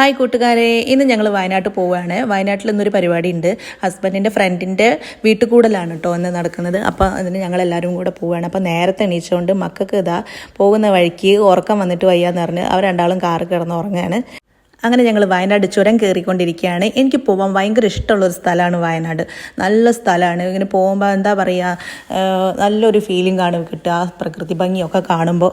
Hi കൂട്ടുകാരെ ഇന്ന് ഞങ്ങൾ വയനാട്ട് പോവുകയാണ് വയനാട്ടിൽ ഇന്നൊരു പരിപാടി ഉണ്ട് ഹസ്ബൻഡിന്റെ ഫ്രണ്ടിന്റെ വീട്ടുകൂടലാണ് കേട്ടോ ഇന്ന് നടക്കുന്നത്. അപ്പോൾ അതിന് ഞങ്ങൾ എല്ലാവരും കൂടെ പോവുകയാണ് അപ്പോൾ നേരത്തെ എണീച്ചുകൊണ്ട് മക്കൾക്ക് ഇതാ പോകുന്ന വഴിക്ക് ഉറക്കം വന്നിട്ട് വയ്യാന്ന് പറഞ്ഞ് അവർ രണ്ടാളും കാറ് കിടന്ന് ഉറങ്ങുകയാണ് അങ്ങനെ ഞങ്ങൾ വയനാട് ചുരം കയറിക്കൊണ്ടിരിക്കുകയാണ് എനിക്ക് പോകാൻ ഭയങ്കര ഇഷ്ടമുള്ളൊരു സ്ഥലമാണ് വയനാട്. നല്ല സ്ഥലമാണ്. ഇങ്ങനെ പോകുമ്പോൾ എന്താ പറയുക നല്ലൊരു ഫീലിംഗ് ആണ് കിട്ടുക. പ്രകൃതി ഭംഗിയൊക്കെ കാണുമ്പോൾ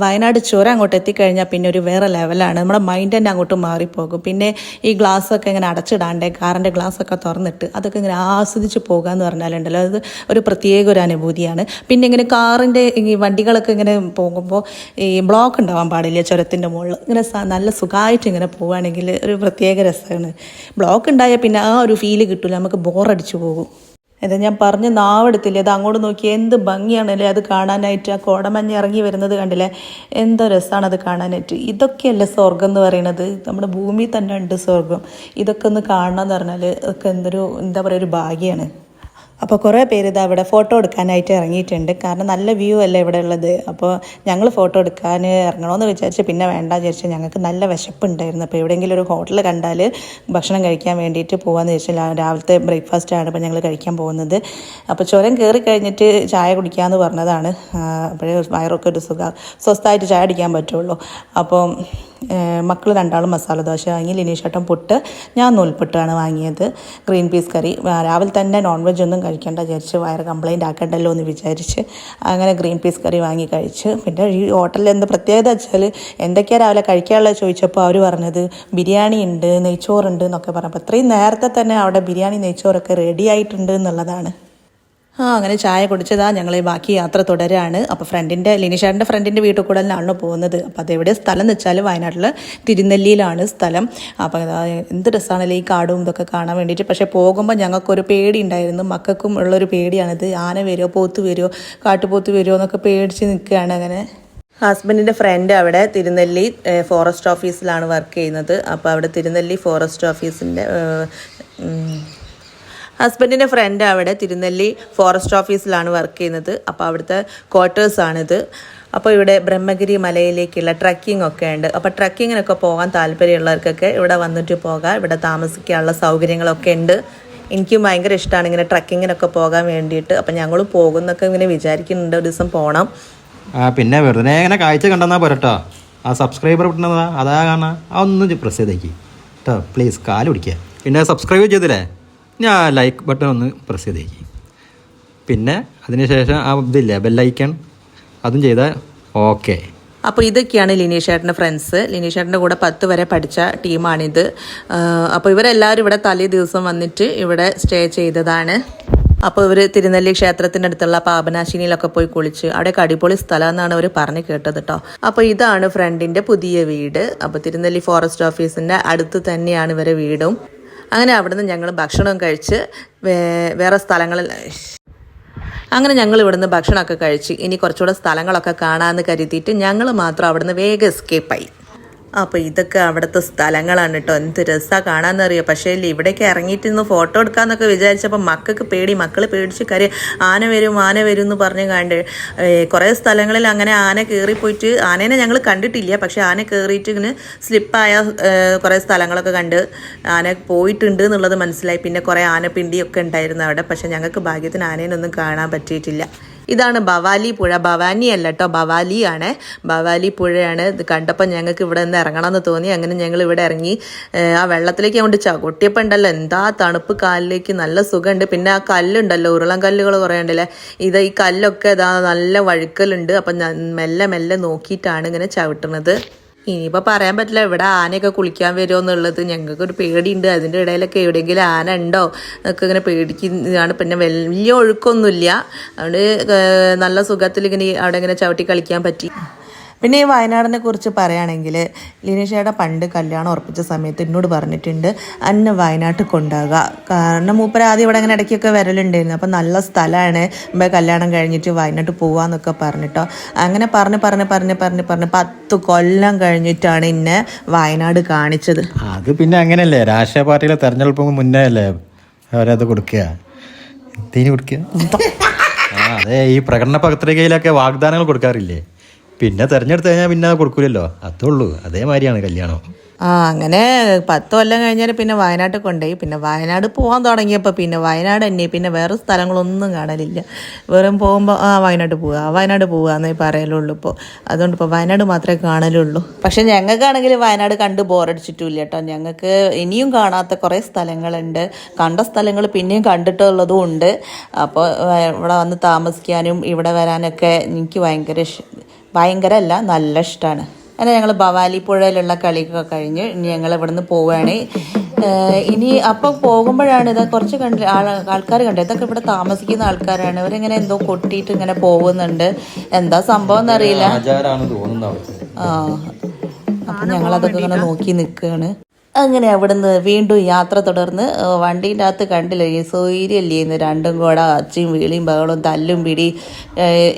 വയനാട് ചുരം അങ്ങോട്ട് എത്തിക്കഴിഞ്ഞാൽ പിന്നെ ഒരു വേറെ ലെവലാണ് നമ്മുടെ മൈൻഡ് തന്നെ അങ്ങോട്ട് മാറിപ്പോകും. പിന്നെ ഈ ഗ്ലാസ്സൊക്കെ ഇങ്ങനെ അടച്ചിടാണ്ടേ കാറിന്റെ ഗ്ലാസ്സൊക്കെ തുറന്നിട്ട് അതൊക്കെ ഇങ്ങനെ ആസ്വദിച്ച് പോകുക എന്ന് പറഞ്ഞാലുണ്ടല്ലോ. അത് ഒരു പ്രത്യേക ഒരു അനുഭൂതിയാണ്. പിന്നെ ഇങ്ങനെ കാറിന്റെ ഈ വണ്ടികളൊക്കെ ഇങ്ങനെ പോകുമ്പോൾ ഈ ബ്ലോക്ക് ഉണ്ടാവാൻ പാടില്ല ചുരത്തിന്റെ മുകളിൽ. ഇങ്ങനെ നല്ല സുഖമായിട്ട് ഇങ്ങനെ പോവുകയാണെങ്കിൽ ഒരു പ്രത്യേക രസമാണ്. ബ്ലോക്ക് ഉണ്ടായാൽ പിന്നെ ആ ഒരു ഫീൽ കിട്ടില്ല നമുക്ക് ബോറടിച്ചു പോകും. എന്താ ഞാൻ പറഞ്ഞ് നാവെടുത്തില്ലേ? അത് അങ്ങോട്ട് നോക്കി എന്ത് ഭംഗിയാണല്ലേ അത് കാണാനായിട്ട് ആ കോടമഞ്ഞ് ഇറങ്ങി വരുന്നത് കണ്ടില്ലേ? എന്തോ രസമാണ് അത് കാണാനായിട്ട്. ഇതൊക്കെയല്ലേ സ്വർഗം എന്ന് പറയുന്നത് നമ്മുടെ ഭൂമി തന്നെ ഉണ്ട് സ്വർഗം ഇതൊക്കെ ഒന്ന് കാണണം എന്ന് പറഞ്ഞാൽ ഒക്കെ എന്തൊരു എന്താ പറയുക ഒരു ഭാഗ്യമാണ് അപ്പോൾ കുറേ പേര് ഇത് അവിടെ ഫോട്ടോ എടുക്കാനായിട്ട് ഇറങ്ങിയിട്ടുണ്ട്. കാരണം നല്ല വ്യൂ അല്ലേ ഇവിടെ ഉള്ളത്? അപ്പോൾ ഞങ്ങൾ ഫോട്ടോ എടുക്കാൻ ഇറങ്ങണമെന്ന് വിചാരിച്ച് പിന്നെ വേണ്ട വിചാരിച്ച് ഞങ്ങൾക്ക് നല്ല വിശപ്പുണ്ടായിരുന്നു. അപ്പോൾ എവിടെയെങ്കിലും ഒരു ഹോട്ടൽ കണ്ടാൽ ഭക്ഷണം കഴിക്കാൻ വേണ്ടിയിട്ട് പോകാമെന്ന് വിചാരിച്ചാൽ രാവിലത്തെ ബ്രേക്ക്ഫാസ്റ്റ് ആണ് ഇപ്പോൾ ഞങ്ങൾ കഴിക്കാൻ പോകുന്നത്. അപ്പോൾ ചുരം കയറി കഴിഞ്ഞിട്ട് ചായ കുടിക്കാമെന്ന് പറഞ്ഞതാണ്. അപ്പോഴേ വയറൊക്കെ ഒരു സുഖം സ്വസ്ഥമായിട്ട് ചായ അടിക്കാൻ പറ്റുള്ളൂ. അപ്പോൾ മക്കൾ രണ്ടാളും മസാല ദോശ വാങ്ങി ലിനീഷേട്ടൻ പുട്ട്. ഞാൻ നൂൽപുട്ടാണ് വാങ്ങിയത്. Green peas curry. രാവിലെ തന്നെ നോൺ വെജ് ഒന്നും കഴിക്കേണ്ട വിചാരിച്ച് വയറ് കംപ്ലൈന്റ് ആക്കണ്ടല്ലോ എന്ന് വിചാരിച്ച് അങ്ങനെ ഗ്രീൻ പീസ് കറി വാങ്ങി കഴിച്ച്. പിന്നെ ഈ ഹോട്ടലിൽ എന്ത് പ്രത്യേകത വെച്ചാൽ എന്തൊക്കെയാണ് രാവിലെ കഴിക്കാനുള്ളത് ചോദിച്ചപ്പോൾ അവർ പറഞ്ഞത് ബിരിയാണി ഉണ്ട് നെയ്ച്ചോറുണ്ട് എന്നൊക്കെ പറഞ്ഞപ്പോൾ അത്രയും നേരത്തെ തന്നെ അവിടെ ബിരിയാണി നെയ്ച്ചോറൊക്കെ റെഡി ആയിട്ടുണ്ട് എന്നുള്ളതാണ്. ആ അങ്ങനെ ചായ കുടിച്ചതാ ഞങ്ങൾ ബാക്കി യാത്ര തുടരാണ്. അപ്പോൾ ഫ്രണ്ടിന്റെ ലിനിഷാറിന്റെ ഫ്രണ്ടിന്റെ വീട്ടിൽ കൂടെ തന്നെയാണല്ലോ പോകുന്നത്. അപ്പോൾ അതെവിടെ സ്ഥലം എന്ന് വെച്ചാൽ വയനാട്ടിൽ തിരുനെല്ലിയിലാണ് സ്ഥലം. അപ്പോൾ എന്ത് രസമാണല്ലോ ഈ കാടും ഇതൊക്കെ കാണാൻ വേണ്ടിയിട്ട്. പക്ഷേ പോകുമ്പോൾ ഞങ്ങൾക്കൊരു പേടി ഉണ്ടായിരുന്നു. മക്കൾക്കും ഉള്ളൊരു പേടിയാണിത്. ആന വരുമോ പോത്ത് വരുമോ കാട്ടുപോത്ത് വരുമോ എന്നൊക്കെ പേടിച്ച് നിൽക്കുകയാണ് അങ്ങനെ. ഹസ്ബൻഡിന്റെ ഫ്രണ്ട് അവിടെ തിരുനെല്ലി ഫോറസ്റ്റ് ഓഫീസിലാണ് വർക്ക് ചെയ്യുന്നത്. അപ്പോൾ അവിടെ തിരുനെല്ലി ഫോറസ്റ്റ് ഓഫീസിന്റെ ഹസ്ബൻഡിന്റെ ഫ്രണ്ട് അവിടെ തിരുനെല്ലി ഫോറസ്റ്റ് ഓഫീസിലാണ് വർക്ക് ചെയ്യുന്നത്. അപ്പോൾ അവിടുത്തെ ക്വാർട്ടേഴ്സാണിത് അപ്പോൾ ഇവിടെ ബ്രഹ്മഗിരി മലയിലേക്കുള്ള ട്രക്കിംഗ് ഒക്കെ ഉണ്ട്. അപ്പോൾ ട്രക്കിങ്ങിനൊക്കെ പോകാൻ താല്പര്യമുള്ളവർക്കൊക്കെ ഇവിടെ വന്നിട്ട് പോകാം. ഇവിടെ താമസിക്കാനുള്ള സൗകര്യങ്ങളൊക്കെ ഉണ്ട്. എനിക്കും ഭയങ്കര ഇഷ്ടമാണ് ഇങ്ങനെ ട്രക്കിങ്ങിനൊക്കെ പോകാൻ വേണ്ടിയിട്ട്. അപ്പം ഞങ്ങൾ പോകുന്നൊക്കെ ഇങ്ങനെ വിചാരിക്കുന്നുണ്ട് ഒരു ദിവസം പോകണം പിന്നെ വെറുതെ ഇങ്ങനെ കാഴ്ച കണ്ടെന്നാ പോരട്ടോ ആ സബ്സ്ക്രൈബർ കിട്ടുന്നതാ അതാ കാണാ അതൊന്നും പ്രസ് ചെയ്തേക്ക്. കേട്ടോ പ്ലീസ് കാൽ പിടിക്കുക. പിന്നെ സബ്സ്ക്രൈബ് ചെയ്തില്ലേ? ഞാൻ ലൈക്ക് ബട്ടൺ ഒന്ന് പ്രസ് ചെയ്തേക്ക് പിന്നെ അതിനുശേഷം ആ ഇതില്ലേ ബെല്ലൈക്കൺ അതും ചെയ്താൽ ഓക്കെ അപ്പോൾ ഇതൊക്കെയാണ് ലിനീഷേട്ടന്റെ ഫ്രണ്ട്സ് ലിനീഷേട്ടന്റെ കൂടെ പത്ത് വരെ പഠിച്ച ടീമാണിത് അപ്പോൾ ഇവരെല്ലാവരും ഇവിടെ തലേ ദിവസം വന്നിട്ട് ഇവിടെ സ്റ്റേ ചെയ്തതാണ്. അപ്പോൾ ഇവർ തിരുനെല്ലി ക്ഷേത്രത്തിന്റെ അടുത്തുള്ള പാപനാശിനിയിലൊക്കെ പോയി കുളിച്ച് അവിടെ അടിപൊളി സ്ഥലം എന്നാണ് അവർ പറഞ്ഞു കേട്ടത് കേട്ടോ അപ്പോൾ ഇതാണ് ഫ്രണ്ടിന്റെ പുതിയ വീട്. അപ്പോൾ തിരുനെല്ലി ഫോറസ്റ്റ് ഓഫീസിന്റെ അടുത്ത് തന്നെയാണ് ഇവരെ വീടും. അങ്ങനെ അവിടുന്ന് ഞങ്ങൾ ഭക്ഷണം കഴിച്ച് വേറെ സ്ഥലങ്ങളിൽ അങ്ങനെ ഞങ്ങൾ ഇവിടുന്ന് ഭക്ഷണമൊക്കെ കഴിച്ച് ഇനി കുറച്ചുകൂടെ സ്ഥലങ്ങളൊക്കെ കാണാമെന്ന് കരുതിയിട്ട് ഞങ്ങൾ മാത്രം അവിടുന്ന് വേഗം എസ്കേപ്പായി അപ്പോൾ ഇതൊക്കെ അവിടുത്തെ സ്ഥലങ്ങളാണ് കേട്ടോ എന്ത് രസമാണ് കാണാന്നറിയോ? പക്ഷേ ഇവിടേക്ക് ഇറങ്ങിയിട്ട് ഇന്ന് ഫോട്ടോ എടുക്കാമെന്നൊക്കെ വിചാരിച്ചപ്പോൾ മക്കൾക്ക് പേടി. മക്കൾ പേടിച്ച് കാര്യം. ആന വരും ആന വരും എന്ന് പറഞ്ഞ് കണ്ട്. കുറേ സ്ഥലങ്ങളിൽ അങ്ങനെ ആന കയറിപ്പോയിട്ട് ആനേനെ ഞങ്ങൾ കണ്ടിട്ടില്ല. പക്ഷേ ആന കയറിയിട്ട് ഇങ്ങനെ സ്ലിപ്പായ കുറേ സ്ഥലങ്ങളൊക്കെ കണ്ട് ആന പോയിട്ടുണ്ട് എന്നുള്ളത് മനസ്സിലായി. പിന്നെ കുറേ ആനപ്പിണ്ടിയൊക്കെ ഉണ്ടായിരുന്നു അവിടെ. പക്ഷേ ഞങ്ങൾക്ക് ഭാഗ്യത്തിന് ആനേനൊന്നും കാണാൻ പറ്റിയിട്ടില്ല. ഇതാണ് ഭവാലി പുഴ. ഭവാനി അല്ല കേട്ടോ ഭവാലി ആണ്. ഭവാലി പുഴയാണ്. ഇത് കണ്ടപ്പോൾ ഞങ്ങൾക്ക് ഇവിടെ നിന്ന് ഇറങ്ങണമെന്ന് തോന്നി. അങ്ങനെ ഞങ്ങൾ ഇവിടെ ഇറങ്ങി ആ വെള്ളത്തിലേക്ക് കൊണ്ട് ചവിട്ടിയപ്പോൾ ഉണ്ടല്ലോ എന്താ തണുപ്പ് കാലിലേക്ക് നല്ല സുഖമുണ്ട്. പിന്നെ ആ കല്ലുണ്ടല്ലോ ഉരുളൻ കല്ലുകൾ കുറേ ഉണ്ടല്ലേ? ഇത് ഈ കല്ലൊക്കെ ഇതാ നല്ല വഴുക്കലുണ്ട്. അപ്പം മെല്ലെ മെല്ലെ നോക്കിയിട്ടാണ് ഇങ്ങനെ ചവിട്ടുന്നത് ഇനിയിപ്പോൾ പറയാൻ പറ്റില്ല ഇവിടെ ആനയൊക്കെ കുളിക്കാൻ വരുമോ എന്നുള്ളത് ഞങ്ങൾക്കൊരു പേടിയുണ്ട്. അതിന്റെ ഇടയിലൊക്കെ എവിടെയെങ്കിലും ആന ഉണ്ടോ എന്നൊക്കെ ഇങ്ങനെ പേടിക്കുന്നതാണ്. പിന്നെ വലിയ ഒഴുക്കൊന്നുമില്ല. അതുകൊണ്ട് നല്ല സുഖത്തിൽ ഇങ്ങനെ അവിടെ ഇങ്ങനെ ചവിട്ടി കളിക്കാൻ പറ്റി. പിന്നെ ഈ വയനാടിനെ കുറിച്ച് പറയുകയാണെങ്കിൽ ലിനീഷയുടെ പണ്ട് കല്യാണം ഉറപ്പിച്ച സമയത്ത് എന്നോട് പറഞ്ഞിട്ടുണ്ട് അന്ന വയനാട്ടിൽ കൊണ്ടാകുക കാരണം മൂപ്പര ആദ്യം ഇവിടെ അങ്ങനെ ഇടയ്ക്കൊക്കെ വരലുണ്ടായിരുന്നു. അപ്പം നല്ല സ്ഥലമാണ്. ഇപ്പം കല്യാണം കഴിഞ്ഞിട്ട് വയനാട്ടിൽ പോവാന്നൊക്കെ പറഞ്ഞിട്ടോ. അങ്ങനെ പറഞ്ഞ് പറഞ്ഞ് പറഞ്ഞ് പറഞ്ഞ് പറഞ്ഞ് പത്ത് കൊല്ലം കഴിഞ്ഞിട്ടാണ് ഇന്നെ വയനാട് കാണിച്ചത്. അത് പിന്നെ അങ്ങനെയല്ലേ? രാഷ്ട്രീയ പാർട്ടിയിലെ തെരഞ്ഞെടുപ്പ് മുന്നേ അല്ലേ അവരത് കൊടുക്കുക? തീനി കൊടുക്കുക? അതെ ഈ പ്രകടന പത്രികയിലൊക്കെ വാഗ്ദാനങ്ങൾ കൊടുക്കാറില്ലേ? പിന്നെ തെരഞ്ഞെടുത്ത് കഴിഞ്ഞാൽ പിന്നെ കൊടുക്കൂലല്ലോ. അതുള്ളൂ. അതേമാതിരിയാണ് കല്യാണം. ആ അങ്ങനെ പത്ത് കൊല്ലം കഴിഞ്ഞാൽ പിന്നെ വയനാട്ടിൽ കൊണ്ടുപോയി പിന്നെ വയനാട് പോകാൻ തുടങ്ങിയപ്പോൾ പിന്നെ വയനാട് തന്നെ പിന്നെ വേറെ സ്ഥലങ്ങളൊന്നും കാണലില്ല. വെറും പോകുമ്പോൾ ആ വയനാട് പോവുക വയനാട് പോവുക എന്നേ പറയലുള്ളൂ ഇപ്പോൾ അതുകൊണ്ട് ഇപ്പോൾ വയനാട് മാത്രമേ കാണലുള്ളൂ. പക്ഷെ ഞങ്ങൾക്കാണെങ്കിൽ വയനാട് കണ്ട് ബോറടിച്ചിട്ടില്ല കേട്ടോ ഞങ്ങൾക്ക് ഇനിയും കാണാത്ത കുറേ സ്ഥലങ്ങളുണ്ട്. കണ്ട സ്ഥലങ്ങൾ പിന്നെയും കണ്ടിട്ടുള്ളതും ഉണ്ട്. അപ്പോൾ ഇവിടെ വന്ന് താമസിക്കാനും ഇവിടെ വരാനൊക്കെ എനിക്ക് ഭയങ്കര ഭയങ്കര അല്ല നല്ല ഇഷ്ടമാണ് അങ്ങനെ ഞങ്ങൾ ഭവാലി പുഴയിലുള്ള കളിയൊക്കെ കഴിഞ്ഞ് ഇനി ഞങ്ങൾ ഇവിടുന്ന് പോവുകയാണ്. ഇനി അപ്പം പോകുമ്പോഴാണ് ഇത് കുറച്ച് കണ്ട് ആൾ ആൾക്കാർ കണ്ടത് ഇതൊക്കെ ഇവിടെ താമസിക്കുന്ന ആൾക്കാരാണ്. ഇവരിങ്ങനെ എന്തോ കൊട്ടിയിട്ട് ഇങ്ങനെ പോകുന്നുണ്ട്. എന്താ സംഭവം എന്നറിയില്ല. ആ അപ്പം ഞങ്ങളതൊക്കെ ഇങ്ങനെ നോക്കി നിൽക്കുകയാണ് അങ്ങനെ അവിടുന്ന് വീണ്ടും യാത്ര തുടർന്ന് വണ്ടീന്റെ അകത്ത് കണ്ടില്ല ഈ സൗകര്യമല്ലേ ഇന്ന് രണ്ടും കൂടെ അച്ചിയും വീളിയും ബഹളവും തല്ലും പിടി.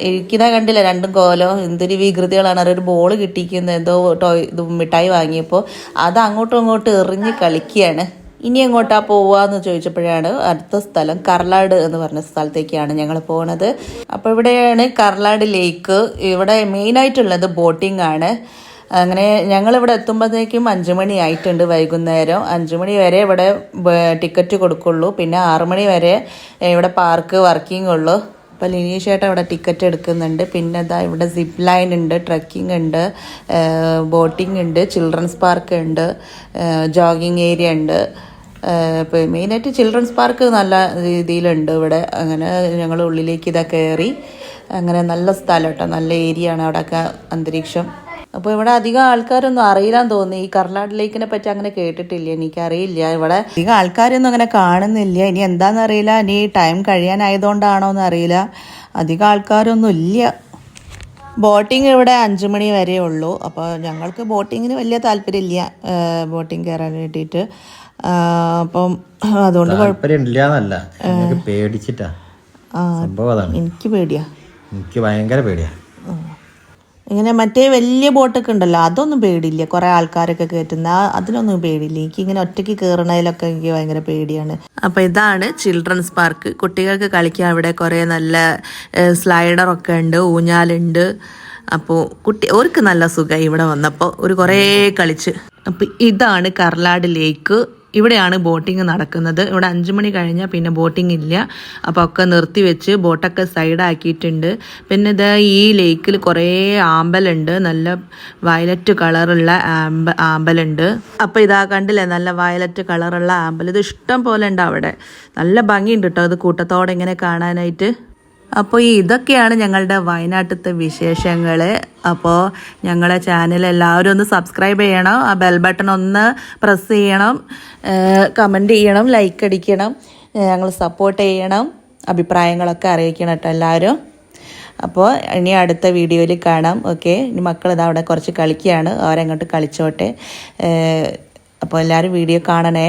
ഇരിക്കുന്ന കണ്ടില്ല രണ്ടും കോലം എന്തൊരു വികൃതികളാണ്. അവർ ഒരു ബോൾ കിട്ടിക്കുന്ന എന്തോ ടോയ് മിഠായി വാങ്ങിയപ്പോൾ. അത് അങ്ങോട്ടും ഇങ്ങോട്ടും എറിഞ്ഞ് കളിക്കുകയാണ്. ഇനി എങ്ങോട്ടാ പോവാന്ന് ചോദിച്ചപ്പോഴാണ് അടുത്ത സ്ഥലം കർലാട് എന്ന് പറഞ്ഞ സ്ഥലത്തേക്കാണ് ഞങ്ങൾ പോകുന്നത് അപ്പോൾ ഇവിടെയാണ് കർലാട് ലേക്ക്. ഇവിടെ മെയിനായിട്ടുള്ളത് ബോട്ടിംഗ് ആണ്. അങ്ങനെ ഞങ്ങൾ ഇവിടെ എത്തുമ്പോഴത്തേക്കും അഞ്ചു മണി ആയിട്ടുണ്ട് വൈകുന്നേരം. അഞ്ചു മണി വരെ ഇവിടെ ടിക്കറ്റ് കൊടുക്കുള്ളൂ. പിന്നെ ആറു മണി വരെ ഇവിടെ പാർക്ക് വർക്കിംഗ് ഉള്ളൂ അപ്പോൾ ലിനീഷ് ചേട്ടൻ ഇവിടെ ടിക്കറ്റ് എടുക്കുന്നുണ്ട്. പിന്നെ ഇതാ ഇവിടെ സിപ്പ് ലൈൻ ഉണ്ട് ട്രക്കിംഗ് ഉണ്ട് ബോട്ടിംഗ് ഉണ്ട് ചിൽഡ്രൻസ് പാർക്ക് ഉണ്ട് ജോഗിങ് ഏരിയ ഉണ്ട്. ഇപ്പോൾ മെയിനായിട്ട് ചിൽഡ്രൻസ് പാർക്ക് നല്ല രീതിയിലുണ്ട് ഇവിടെ. അങ്ങനെ ഞങ്ങൾ ഉള്ളിലേക്ക് ഇതാ കയറി. അങ്ങനെ നല്ല സ്ഥലം കേട്ടോ. നല്ല ഏരിയ ആണ് അവിടെയൊക്കെ അന്തരീക്ഷം. അപ്പോൾ ഇവിടെ അധികം ആൾക്കാരൊന്നും അറിയില്ലാന്ന് തോന്നി ഈ കർണാട് ലേക്കിനെ പറ്റി അങ്ങനെ കേട്ടിട്ടില്ല. എനിക്കറിയില്ല. ഇവിടെ അധികം ആൾക്കാരൊന്നും അങ്ങനെ കാണുന്നില്ല. ഇനി എന്താണെന്ന് അറിയില്ല. ഇനി ടൈം കഴിയാനായതുകൊണ്ടാണോ എന്ന് അറിയില്ല. അധികം ആൾക്കാരൊന്നും ഇല്ല. ബോട്ടിംഗ് ഇവിടെ അഞ്ച് മണി വരെ ഉള്ളൂ. അപ്പോൾ ഞങ്ങൾക്ക് ബോട്ടിങ്ങിന് വലിയ താല്പര്യമില്ല ബോട്ടിംഗ് കയറാൻ വേണ്ടിയിട്ട്. അപ്പം അതുകൊണ്ട് കുഴപ്പമില്ല പേടിച്ചിട്ടാ. എനിക്ക് പേടിയാ. എനിക്ക് ഭയങ്കര പേടിയാ. ഇങ്ങനെ മറ്റേ വലിയ ബോട്ടൊക്കെ ഉണ്ടല്ലോ അതൊന്നും പേടിയില്ല. കുറേ ആൾക്കാരൊക്കെ കയറ്റുന്ന അതിലൊന്നും പേടിയില്ല. എനിക്ക് ഇങ്ങനെ ഒറ്റയ്ക്ക് കയറണതിലൊക്കെ എനിക്ക് ഭയങ്കര പേടിയാണ്. അപ്പോൾ ഇതാണ് ചിൽഡ്രൻസ് പാർക്ക്. കുട്ടികൾക്ക് കളിക്കാൻ അവിടെ കുറേ നല്ല സ്ലൈഡർ ഒക്കെ ഉണ്ട് ഊഞ്ഞാലുണ്ട്. അപ്പോൾ കുട്ടി അവർക്ക് നല്ല സുഖം ഇവിടെ വന്നപ്പോൾ ഒരു കുറേ കളിച്ച്. അപ്പോൾ ഇതാണ് കർലാട് ലേക്ക്. ഇവിടെയാണ് ബോട്ടിങ് നടക്കുന്നത്. ഇവിടെ അഞ്ചു മണി കഴിഞ്ഞാൽ പിന്നെ ബോട്ടിംഗ് ഇല്ല. അപ്പോൾ ഒക്കെ നിർത്തി വെച്ച് ബോട്ടൊക്കെ സൈഡാക്കിയിട്ടുണ്ട് പിന്നെ ഇത് ഈ ലേക്കിൽ കുറേ ആമ്പലുണ്ട്. നല്ല വയലറ്റ് കളറുള്ള ആമ്പ ആമ്പലുണ്ട്. അപ്പോൾ ഇതാ കണ്ടില്ലേ നല്ല വയലറ്റ് കളറുള്ള ആമ്പൽ ഇത് ഇഷ്ടം പോലെ ഉണ്ട് അവിടെ. നല്ല ഭംഗിയുണ്ട് കേട്ടോ അത് കൂട്ടത്തോടെ ഇങ്ങനെ കാണാനായിട്ട്. അപ്പോൾ ഇതൊക്കെയാണ് ഞങ്ങളുടെ വയനാട്ടിലത്തെ വിശേഷങ്ങൾ അപ്പോൾ ഞങ്ങളെ ചാനൽ എല്ലാവരും ഒന്ന് സബ്സ്ക്രൈബ് ചെയ്യണം. ആ ബെൽ ബട്ടൺ ഒന്ന് പ്രസ് ചെയ്യണം. കമന്റ് ചെയ്യണം ലൈക്ക് അടിക്കണം. ഞങ്ങൾ സപ്പോർട്ട് ചെയ്യണം. അഭിപ്രായങ്ങളൊക്കെ അറിയിക്കണം കേട്ടോ എല്ലാവരും. അപ്പോൾ ഇനി അടുത്ത വീഡിയോയിൽ കാണാം. ഓക്കെ ഇനി മക്കൾ ഇതാ അവിടെ കുറച്ച് കളിക്കുകയാണ് അവരങ്ങോട്ട് കളിച്ചോട്ടെ. അപ്പോൾ എല്ലാവരും വീഡിയോ കാണണേ.